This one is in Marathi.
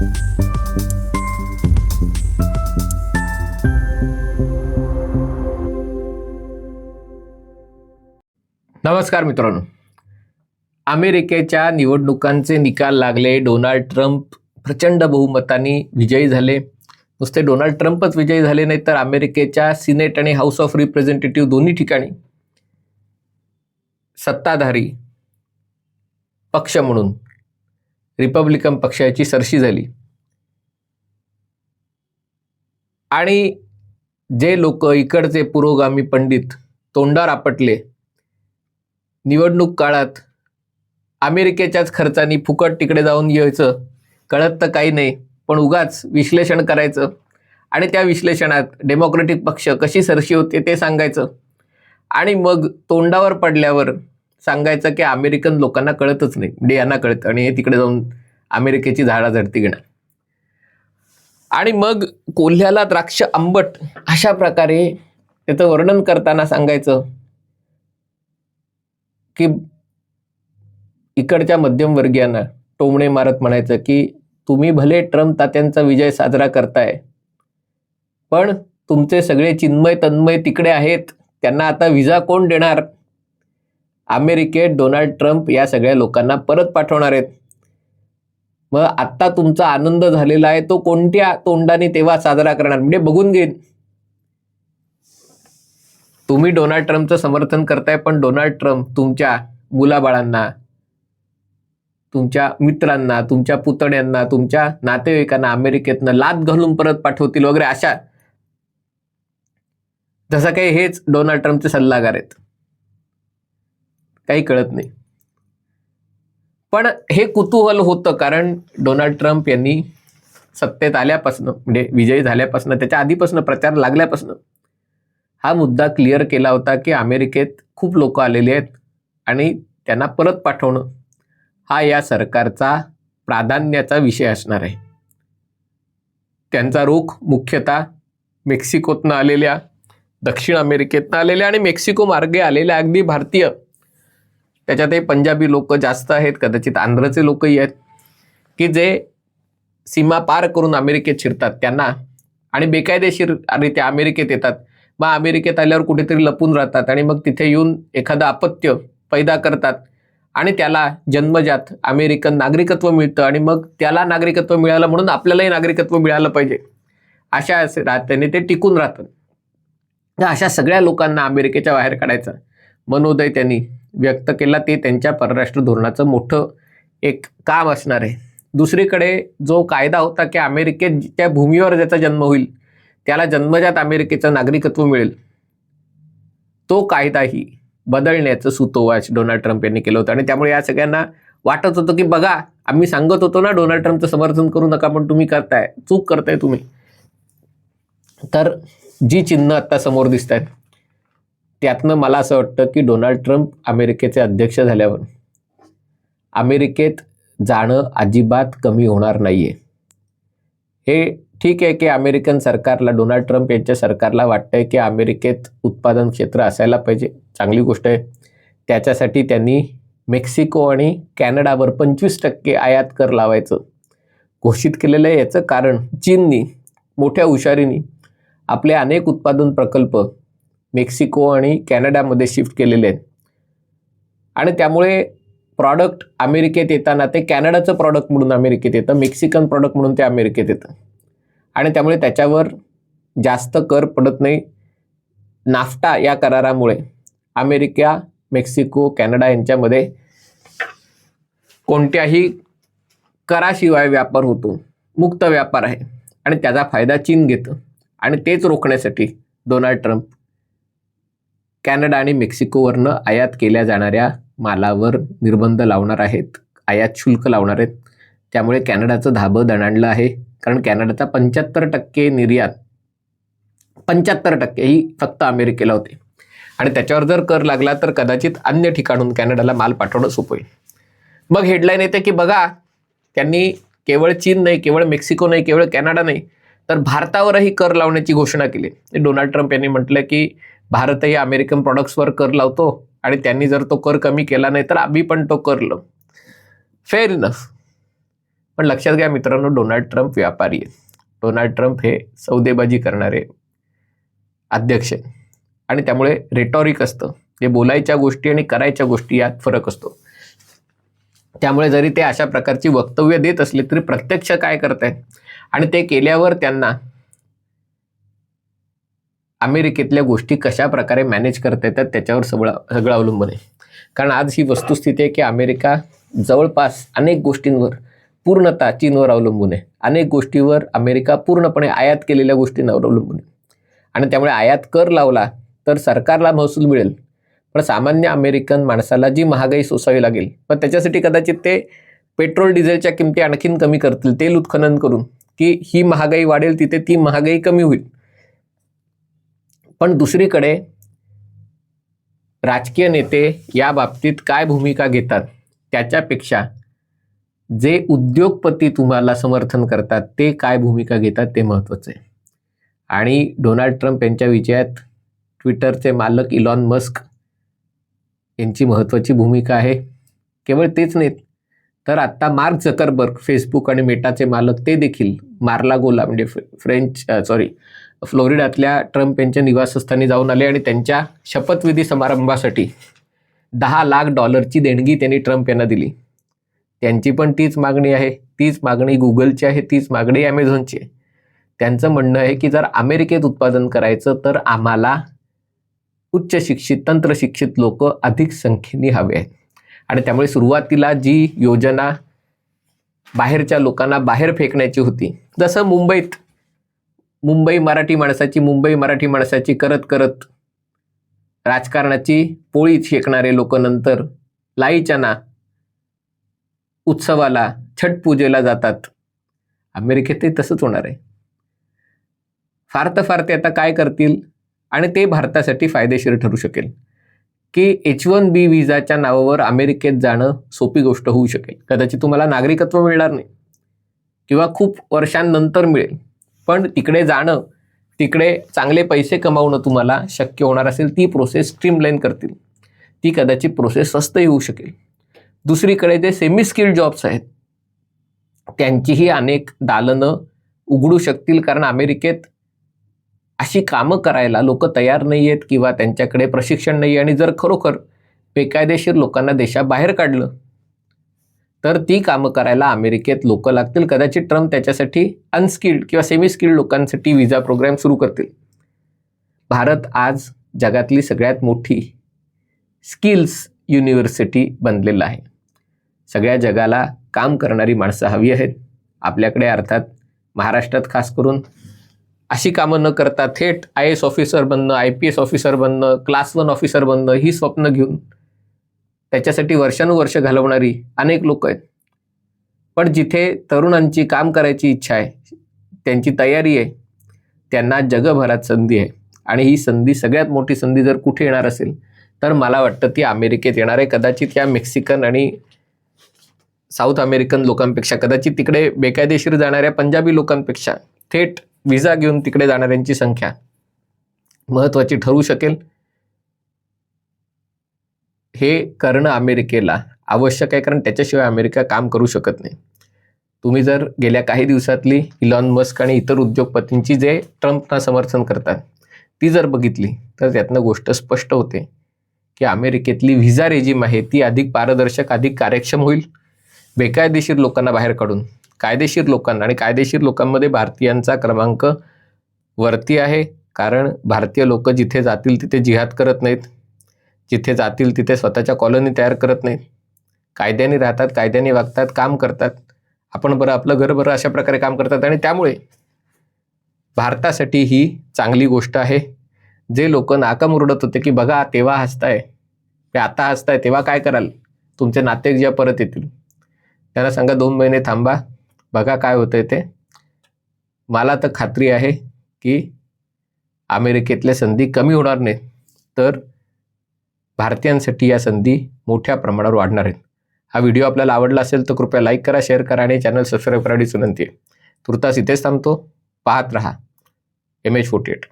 नमस्कार मित्रांनो. अमेरिकेच्या निवडणुकांचे निकाल लागले. डोनाल्ड ट्रम्प प्रचंड बहुमताने विजयी झाले. नुसते डोनाल्ड ट्रम्पच विजयी झाले नाही तर अमेरिकेच्या सिनेट आणि हाऊस ऑफ रिप्रेझेंटेटिव्ह दोन्ही ठिकाणी सत्ताधारी पक्ष म्हणून रिपब्लिकन पक्षाची सरशी झाली. आणि जे लोक इकडचे पुरोगामी पंडित तोंडावर आपटले निवडणूक काळात अमेरिकेच्याच खर्चानी फुकट तिकडे जाऊन यायचं कळत तर काही नाही पण उगाच विश्लेषण करायचं. आणि त्या विश्लेषणात डेमोक्रेटिक पक्ष कशी सरशी होते ते सांगायचं. आणि मग तोंडावर पडल्यावर सांगायचं की अमेरिकन लोकांना कळतच नाही. म्हणजे यांना कळत आणि हे तिकडे जाऊन अमेरिकेची झाडा झडती घेणार. आणि मग कोल्ह्याला द्राक्ष आंबट अशा प्रकारे त्याचं वर्णन करताना सांगायचं की इकडच्या मध्यमवर्गीयांना टोमणे मारत म्हणायचं की तुम्ही भले ट्रम्प तात्यांचा विजय साजरा करताय पण तुमचे सगळे चिन्मय तन्मय तिकडे आहेत त्यांना आता विजा कोण देणार? अमेरिकेत डोनाल्ड ट्रम्प या सगळ्या लोकांना परत पाठवणार आहेत. मग आत्ता तुमचा आनंद झालेला आहे तो कोणत्या तोंडाने तेव्हा साजरा करणार? म्हणजे बघून घेईन. तुम्ही डोनाल्ड ट्रम्पचं समर्थन करताय पण डोनाल्ड ट्रम्प तुमच्या मुलाबाळांना तुमच्या मित्रांना तुमच्या पुतण्यांना तुमच्या नातेवाईकांना अमेरिकेतनं लात घालून परत पाठवतील वगैरे अशा. जसं काही हेच डोनाल्ड ट्रम्पचे सल्लागार आहेत. काही कळत नाही. पण हे कुतूहल होतं कारण डोनाल्ड ट्रम्प यांनी सत्तेत आल्यापासनं म्हणजे विजयी झाल्यापासनं त्याच्या आधीपासनं प्रचार लागल्यापासनं हा मुद्दा क्लिअर केला होता की अमेरिकेत खूप लोक आलेले आहेत आणि त्यांना परत पाठवणं हा या सरकारचा प्राधान्याचा विषय असणार आहे. त्यांचा रोख मुख्यतः मेक्सिकोतनं आलेल्या दक्षिण अमेरिकेतनं आलेल्या आणि मेक्सिको मार्गे आलेल्या अगदी भारतीय त्याच्यातही पंजाबी लोक जास्त आहेत कदाचित आंध्रचे लोकही आहेत की जे सीमा पार करून अमेरिकेत शिरतात त्यांना. आणि बेकायदेशीररित्या अमेरिकेत येतात. मग अमेरिकेत आल्यावर कुठेतरी लपून राहतात आणि मग तिथे येऊन एखादं अपत्य पैदा करतात. आणि त्याला जन्मजात अमेरिकन नागरिकत्व मिळतं आणि मग त्याला नागरिकत्व मिळालं म्हणून आपल्यालाही नागरिकत्व मिळालं पाहिजे. अशा असे राहत्याने ते टिकून राहतात. अशा सगळ्या लोकांना अमेरिकेच्या बाहेर काढायचं. मनोदय त्यांनी व्यक्त केला ते त्यांच्या परराष्ट्र धोरणाचं मोठं एक काम असणार आहे. दुसरीकडे जो कायदा होता की अमेरिकेत त्या भूमीवर ज्याचा जन्म होईल त्याला जन्मजात अमेरिकेचं नागरिकत्व मिळेल तो कायदाही बदलण्याचं सुतोवाच डोनाल्ड ट्रम्प यांनी केलं होतं. आणि त्यामुळे या सगळ्यांना वाटत होतं की बघा आम्ही सांगत होतो ना डोनाल्ड ट्रम्पचं समर्थन करू नका पण तुम्ही करताय चूक करताय तुम्ही. तर जी चिन्ह आत्ता समोर दिसत आहेत त्यातनं मला असं वाटतं की डोनाल्ड ट्रम्प अमेरिकेचे अध्यक्ष झाल्यावर अमेरिकेत जाणं अजिबात कमी होणार नाही आहे हे ठीक आहे की अमेरिकन सरकारला डोनाल्ड ट्रम्प यांच्या सरकारला वाटतंय की अमेरिकेत उत्पादन क्षेत्र असायला पाहिजे. चांगली गोष्ट आहे. त्याच्यासाठी त्यांनी मेक्सिको आणि कॅनडावर पंचवीस टक्के आयात कर लावायचं घोषित केलेलं आहे याचं कारण चीननी मोठ्या हुशारीने आपले अनेक उत्पादन प्रकल्प मेक्सिको आणि कॅनडामध्ये शिफ्ट केलेले आहेत. आणि त्यामुळे प्रॉडक्ट अमेरिकेत येताना ते कॅनडाचं प्रॉडक्ट म्हणून अमेरिकेत येतं मेक्सिकन प्रॉडक्ट म्हणून ते अमेरिकेत येतं. आणि त्यामुळे त्याच्यावर जास्त कर पडत नाही. नाफ्टा या करारामुळे अमेरिका मेक्सिको कॅनडा यांच्यामध्ये कोणत्याही कराशिवाय व्यापार होतो. मुक्त व्यापार आहे. आणि त्याचा फायदा चीन घेतं. आणि तेच रोखण्यासाठी डोनाल्ड ट्रम्प कॅनडा आणि मेक्सिकोवरनं आयात केल्या जाणाऱ्या मालावर निर्बंध लावणार आहेत. आयात शुल्क लावणार आहेत. त्यामुळे कॅनडाचं धाबं दणाणलं आहे. कारण कॅनडाचा पंच्याहत्तर टक्के निर्यात पंच्याहत्तर टक्के ही फक्त अमेरिकेला होते. आणि त्याच्यावर जर कर लागला तर कदाचित अन्य ठिकाणून कॅनडाला माल पाठवणं सोपं होईल. मग हेडलाईन येते की बघा त्यांनी केवळ चीन नाही केवळ मेक्सिको नाही केवळ कॅनडा नाही तर भारतावरही कर लावण्याची घोषणा केली. डोनाल्ड ट्रम्प यांनी म्हटलं की भारतही अमेरिकन प्रॉडक्ट्सवर कर लावतो आणि त्यांनी जर तो कर कमी केला नाही तर आम्ही पण तो कर लावू फेअर इनफ पण लक्षात घ्या मित्रांनो डोनाल्ड ट्रम्प व्यापारी आहेत डोनाल्ड ट्रम्प हे सौदेबाजी करणारे अध्यक्ष आणि त्यामुळे रेटॉरिक असतं. जे बोलायच्या गोष्टी आणि करायच्या गोष्टी यात फरक असतो. त्यामुळे जरी ते अशा प्रकारची वक्तव्य देत असले तरी प्रत्यक्ष काय करतायत? आणि ते केल्यावर त्यांना अमेरिकेतल्या गोष्टी कशा प्रकारे मॅनेज करता येतात त्याच्यावर सगळं सगळं अवलंबून आहे. कारण आज ही वस्तुस्थिती आहे की अमेरिका जवळपास अनेक गोष्टींवर पूर्णतः चीनवर अवलंबून आहे. अनेक गोष्टीवर अमेरिका पूर्णपणे आयात केलेल्या गोष्टींवर अवलंबून आहे. आणि त्यामुळे आयात कर लावला तर सरकारला महसूल मिळेल. पण सामान्य अमेरिकन माणसाला जी महागाई सोसावी लागेल पण त्याच्यासाठी कदाचित ते पेट्रोल डिझेलच्या किमती आणखीन कमी करतील तेल उत्खनन करून की ही महागाई वाढेल तिथे ती महागाई कमी होईल. पण दुसरीकडे राजकीय नेते या बाबतीत काय भूमिका घेतात त्याच्यापेक्षा जे उद्योगपती तुम्हाला समर्थन करतात ते काय भूमिका घेतात ते महत्त्वाचं आहे. आणि डोनाल्ड ट्रम्प यांच्या विजयात ट्विटरचे मालक इलॉन मस्क यांची महत्त्वाची भूमिका आहे. केवळ तेच नाहीत तर आत्ता मार्क झकरबर्ग फेसबुक आणि मेटाचे मालक ते देखील मार्ला गोला म्हणजे फ्रेंच सॉरी फ्लोरिडातल्या ट्रम्प यांच्या निवासस्थानी जाऊन आले आणि त्यांच्या शपथविधी समारंभासाठी दहा लाख डॉलरची देणगी त्यांनी ट्रम्प यांना दिली. त्यांची पण तीच मागणी आहे तीच मागणी गुगलची आहे तीच मागणी ॲमेझॉनची आहे. त्यांचं म्हणणं आहे की जर अमेरिकेत उत्पादन करायचं तर आम्हाला उच्च शिक्षित तंत्रशिक्षित लोक अधिक संख्येने हवे आहेत. आणि त्यामुळे सुरुवातीला जी योजना बाहेरच्या लोकांना बाहेर फेकण्याची होती जसं मुंबईत मुंबई मराठी माणसाची मुंबई मराठी माणसाची करत करत राजकारणाची पोळी शेकणारे लोक नंतर लाईच्याना उत्सवाला छट पूजेला जातात. अमेरिकेतही तसंच होणार आहे. फार तर फार ते आता काय करतील आणि ते भारतासाठी फायदेशीर ठरू शकेल. की एच वन बी विजाच्या नावावर अमेरिकेत जाणं सोपी गोष्ट होऊ शकेल. कदाचित तुम्हाला नागरिकत्व मिळणार नाही किंवा खूप वर्षांनंतर मिळेल. पण तिकडे जाणं तिकडे चांगले पैसे कमावणं तुम्हाला शक्य होणार असेल ती प्रोसेस स्ट्रीमलाईन करतील. ती कदाचित प्रोसेस स्वस्तही होऊ शकेल. दुसरीकडे जे सेमी स्किल्ड जॉब्स आहेत त्यांचीही अनेक दालनं उघडू शकतील कारण अमेरिकेत अशी कामं करायला लोक तयार नाही आहेत किंवा त्यांच्याकडे प्रशिक्षण नाही आणि जर खरोखर बेकायदेशीर लोकांना देशाबाहेर काढलं तर ती कामं करायला अमेरिकेत लोक लागतील. कदाचित ट्रम्प त्याच्यासाठी अनस्किल्ड किंवा सेमी स्किल्ड लोकांसाठी विजा प्रोग्राम सुरू करतील. भारत आज जगातली सगळ्यात मोठी स्किल्स युनिव्हर्सिटी बनलेलं आहे. सगळ्या जगाला काम करणारी माणसं हवी आहेत. आपल्याकडे अर्थात महाराष्ट्रात खास करून अशी कामं न करता थेट आय एस ऑफिसर बनणं आय पी एस ऑफिसर बनणं क्लास वन ऑफिसर बनणं ही स्वप्न घेऊन त्याच्यासाठी वर्षानुवर्ष घालवणारी अनेक लोक आहेत. पण जिथे तरुणांची काम करायची इच्छा आहे त्यांची तयारी आहे त्यांना जगभरात संधी आहे. आणि ही संधी सगळ्यात मोठी संधी जर कुठे येणार असेल तर मला वाटतं ती अमेरिकेत येणार आहे. कदाचित या मेक्सिकन आणि साऊथ अमेरिकन लोकांपेक्षा कदाचित तिकडे बेकायदेशीर जाणाऱ्या पंजाबी लोकांपेक्षा थेट व्हिसा घेऊन तिकडे जाणाऱ्यांची संख्या महत्त्वाची ठरू शकेल. हे करणं अमेरिकेला आवश्यक आहे कारण त्याच्याशिवाय अमेरिका काम करू शकत नाही. तुम्ही जर गेल्या काही दिवसातली इलॉन मस्क आणि इतर उद्योगपतींची जे ट्रम्पना समर्थन करतात ती जर बघितली तर त्यातनं गोष्ट स्पष्ट होते की अमेरिकेतली व्हिसा रेजिम आहे ती अधिक पारदर्शक अधिक कार्यक्षम होईल. बेकायदेशीर लोकांना बाहेर काढून. कायदेशीर लोकांना आणि कायदेशीर लोकांमध्ये भारतीयांचा क्रमांक वरती आहे. कारण भारतीय लोक जिथे जातील तिथे जिहाद करत नाहीत. जिथे जातील तिथे स्वतःच्या कॉलनी तयार करत नाहीत. कायद्याने राहतात कायद्याने वागतात काम करतात. आपण बरं आपलं घर बरं अशा प्रकारे काम करतात आणि त्यामुळे भारतासाठी ही चांगली गोष्ट आहे. जे लोक नाकम उरडत होते की बघा तेव्हा हसताय ते आता हसताय तेव्हा काय कराल? तुमचे नाते जेव्हा परत येतील. त्यांना सांगा दोन महिने थांबा. बघा काय होतंय ते. मला तर खात्री आहे की अमेरिकेतल्या संधी कमी होणार नाहीत तर भारतीयांसाठी या संधी मोठ्या प्रमाणावर वाढणार आहेत. हा व्हिडिओ आपल्याला आवडला असेल तर कृपया लाईक करा शेअर करा आणि चॅनल सबस्क्राईब करायची विनंती आहे तुर्तास इथेच थांबतो. पाहत रहा. M H forty eight